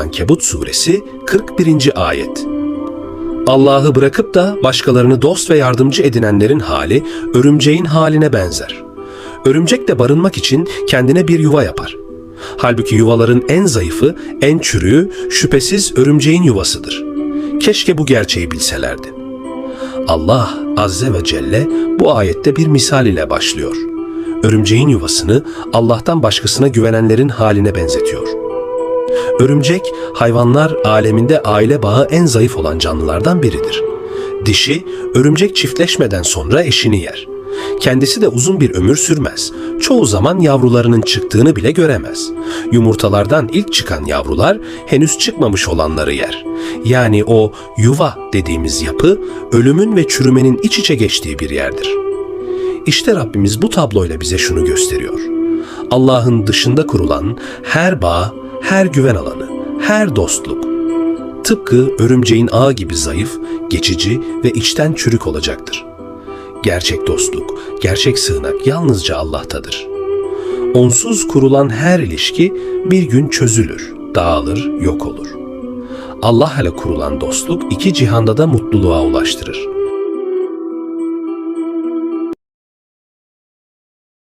Ankebut suresi 41. ayet. Allah'ı bırakıp da başkalarını dost ve yardımcı edinenlerin hali örümceğin haline benzer. Örümcek de barınmak için kendine bir yuva yapar. Halbuki yuvaların en zayıfı, en çürüğü şüphesiz örümceğin yuvasıdır. Keşke bu gerçeği bilselerdi. Allah Azze ve Celle bu ayette bir misal ile başlıyor. Örümceğin yuvasını Allah'tan başkasına güvenenlerin haline benzetiyor. Örümcek, hayvanlar aleminde aile bağı en zayıf olan canlılardan biridir. Dişi, örümcek çiftleşmeden sonra eşini yer. Kendisi de uzun bir ömür sürmez. Çoğu zaman yavrularının çıktığını bile göremez. Yumurtalardan ilk çıkan yavrular henüz çıkmamış olanları yer. Yani o yuva dediğimiz yapı ölümün ve çürümenin iç içe geçtiği bir yerdir. İşte Rabbimiz bu tabloyla bize şunu gösteriyor. Allah'ın dışında kurulan her bağ, her güven alanı, her dostluk tıpkı örümceğin ağı gibi zayıf, geçici ve içten çürük olacaktır. Gerçek dostluk, gerçek sığınak yalnızca Allah'tadır. Onsuz kurulan her ilişki bir gün çözülür, dağılır, yok olur. Allah ile kurulan dostluk iki cihanda da mutluluğa ulaştırır.